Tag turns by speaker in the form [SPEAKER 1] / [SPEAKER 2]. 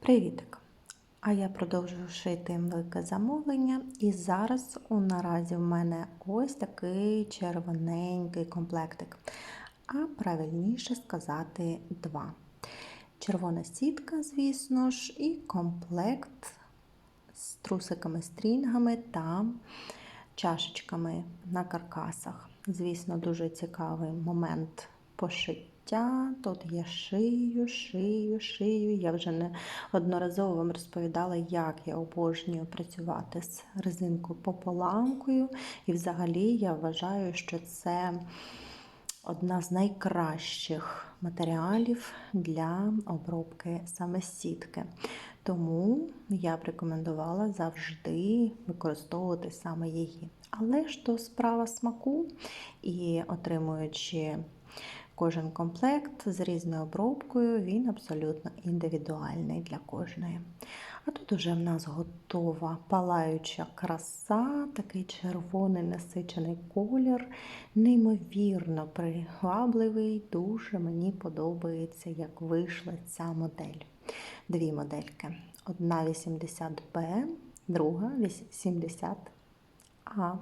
[SPEAKER 1] Привітик! А я продовжую шити велике замовлення, і зараз у наразі в мене ось такий червоненький комплектик. А правильніше сказати два. Червона сітка, звісно ж, і комплект з трусиками, стрінгами та чашечками на каркасах. Звісно, дуже цікавий момент пошиття. Тут я шию, шию, шию. Я вже не одноразово вам розповідала, як я обожнюю працювати з резинкою пополамкою. І взагалі я вважаю, що це одна з найкращих матеріалів для обробки саме сітки. Тому я б рекомендувала завжди використовувати саме її. Але ж то справа смаку і отримуючи кожен комплект з різною обробкою, він абсолютно індивідуальний для кожної. А тут уже в нас готова палаюча краса, такий червоний насичений колір, неймовірно привабливий. Дуже мені подобається, як вийшла ця модель. Дві модельки. Одна 80Б, друга 80А.